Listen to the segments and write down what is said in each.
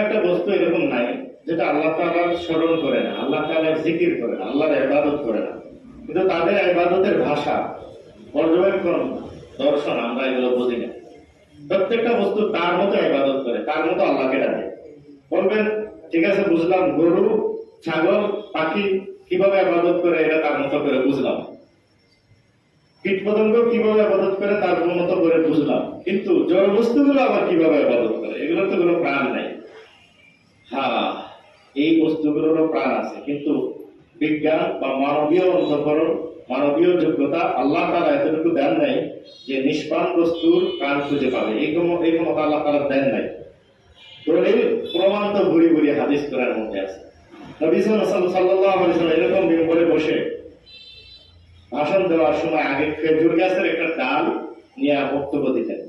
একটা বস্তু এরকম নাই যেটা আল্লাহ তাআলার স্মরণ করে না, আল্লাহ তাআলার জিকির করে না, আল্লাহর ইবাদত করে না। কিন্তু তাদের ইবাদতের ভাষা পর্যবেক্ষণ, দর্শন আমরা এগুলো বুঝি না। প্রত্যেকটা বস্তু তার মতো ইবাদত করে, তার মতো আল্লাহকে ডাকে। বলবেন, ঠিক আছে, বুঝলাম, গরু, ছাগল, পাখি কীভাবে ইবাদত করে এটা তার মতো করে বুঝলাম। কীট পতঙ্গ কীভাবে আবাদত করে তার মতো করে বুঝলাম। কিন্তু জড় বস্তুগুলো আবার কীভাবে আবাদত করে? এগুলো তো কোনো প্রাণ নাই। হ্যাঁ এই বস্তুগুলোরও প্রাণ আছে। কিন্তু বিজ্ঞান বা মানবীয় অন্তঃকরণ মানবীয় যোগ্যতা আল্লাহ তারা এতটুকু দেন নাই যে নিষ্প্রাণ বস্তুর প্রাণ খুঁজে পাবে। এই ক্ষমতা আল্লাহ তারা দেন নাই। প্রমাণ তো ঘুরি ঘুরি হাদিস করার মধ্যে আছে। এরকম করে বসে ভাষণ দেওয়ার সময় আগে খেজুর গাছের একটা ডাল নিয়ে বক্তব্য দিতেন।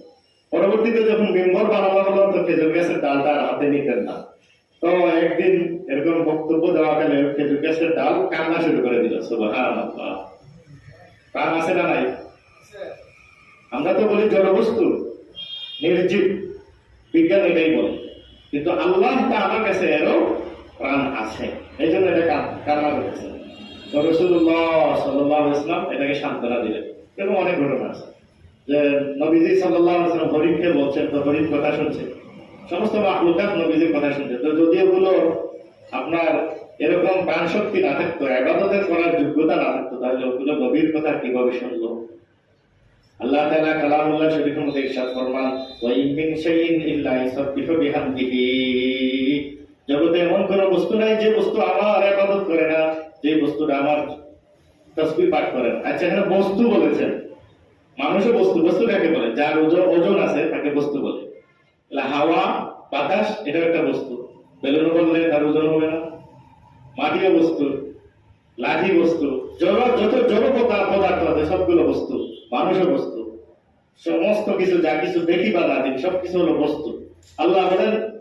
পরবর্তীতে যখন মেম্বর বানানো হলো, তো খেজুর গাছের ডালটা হাতে নিতেন না। তো একদিন এরকম বক্তব্য দেওয়াকালে খেজুর গাছের ডাল কান্না শুরু করে দিল প্রাণ আছে না নাই? আমরা তো বলি জড়বস্তু, নির্জীব, বিজ্ঞান এটাই বলে। কিন্তু আল্লাহ আমার কাছে এরও প্রাণ আছে, এই জন্য এটা কান্না করেছে তো রসুল্লাহ সাল্লাহ ইসলাম এটাকে সান্ত্বনা দিলেন। এরকম অনেক ঘটনা আছে। যে নবীজি সাল্লাহ ইসলাম হরিফকে বলছেন, তো হরিফ কথা শুনছে। সমস্ত মাহলুকাত নবীজির কথা শুনছে তো যদি ওগুলো আপনার এরকম প্রাণ শক্তি না থাকতো, আবাদতের করার যোগ্যতা না থাকতো, তাহলে ওগুলো নবীর কথা কীভাবে শুনলো? আল্লাহ তাআলা কালামুল্লাহ শরীফের মধ্যে ইরশাদ ফরমান ওয়া ইন মিন শাইইন ইল্লা ইউসাব্বিহু বিহামদিহি। জগতে এমন কোন বস্তু নাই যে বস্তু আমার ইবাদত করে না, যে বস্তুটা আমার তসবিহ পাঠ করে না। আচ্ছা এখানে বস্তু বলেছেন। মানুষও বস্তু বস্তু কাকে বলে। যার ওজন ওজন আছে, তাকে বস্তু বলে। হাওয়া, বাতাস এটা একটা বস্তু। বেলুন বললে তার ওজন হবে না। মাটিও বস্তু, লাঠি বস্তু, জড়, যত জড় পদার্থ আছে, সবগুলো বস্তু, মানুষও বস্তু। সমস্ত কিছু, যা কিছু দেখি বা না দেখি, সবকিছু হলো বস্তু। আল্লাহ বলেন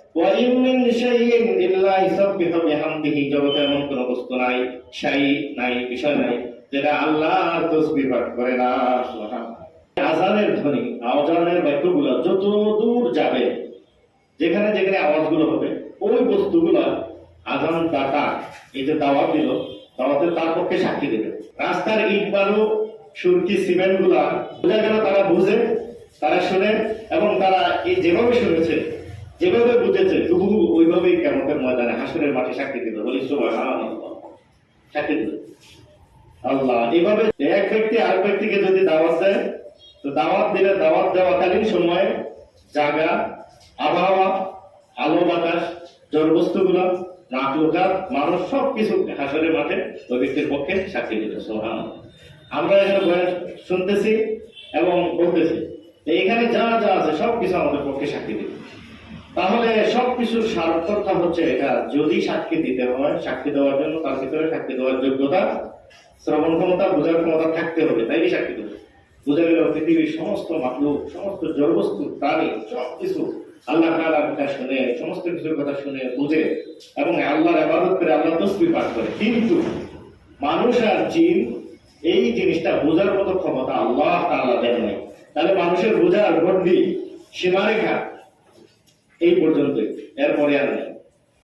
পাঠ করে না আজানের ধ্বনি, আজানের বাক্যগুলো যত দূর যাবে, যেখানে যেখানে আওয়াজগুলো হবে, ওই বস্তুগুলো আজান দাতা এই যে দাওয়াত দিল, দাওয়াতের তার পক্ষে সাক্ষী দেবে। রাস্তার ইট বালু, সুরকি সিমেন্টগুলা বোঝা গেল তারা বুঝে, তারা শুনে, এবং তারা এই যেভাবে শুনেছে, যেভাবে বুঝেছে, হুবহু ওইভাবেই কেমতের ময়দানে হাসুরের মাঠে সাক্ষী দিবে বলি, সুবহানাল্লাহ, সাক্ষী দিবে আল্লাহ, এভাবে এক ব্যক্তি আরেক ব্যক্তিকে যদি দাওয়াত দেয় তো দাওয়াত দিলে দাওয়াত দেওয়াকালীন সময়ে জায়গা, আবহাওয়া, আলো বাতাস জড়বস্তুগুলো নাটকাত মানুষ সব কিছু হাসরের মাঠে ব্যক্তির পক্ষে সাক্ষী দিবে সোহান আমরা এখানে শুনতেছি এবং বলতেছি এখানে যা যা আছে সব কিছু আমাদের পক্ষে সাক্ষী দিবে তাহলে সব কিছুর সার্থকতা হচ্ছে এটা, যদি সাক্ষী দিতে হয়, সাক্ষী দেওয়ার জন্য তার ভিতরে সাক্ষী দেওয়ার যোগ্যতা, শ্রবণ ক্ষমতা, বোঝার ক্ষমতা থাকতে হবে তাই সাক্ষী দেবে। বোঝা গেল পৃথিবীর সমস্ত মাকলুক সমস্ত জড়বস্তু, প্রাণী সব কিছু আল্লাহ তাআলার কথা শুনে, সমস্ত কিছুর কথা শুনে, বুঝে এবং আল্লাহর ইবাদত করে আল্লাহ তসবিহ পাঠ করে। কিন্তু মানুষ আর জিন এই জিনিসটা বোঝার মতো ক্ষমতা আল্লাহ তাআলা দেন নাই। তাহলে মানুষের বোঝার গন্ডি সীমারেখা এই পর্যন্তই। এরপরে আর নেই।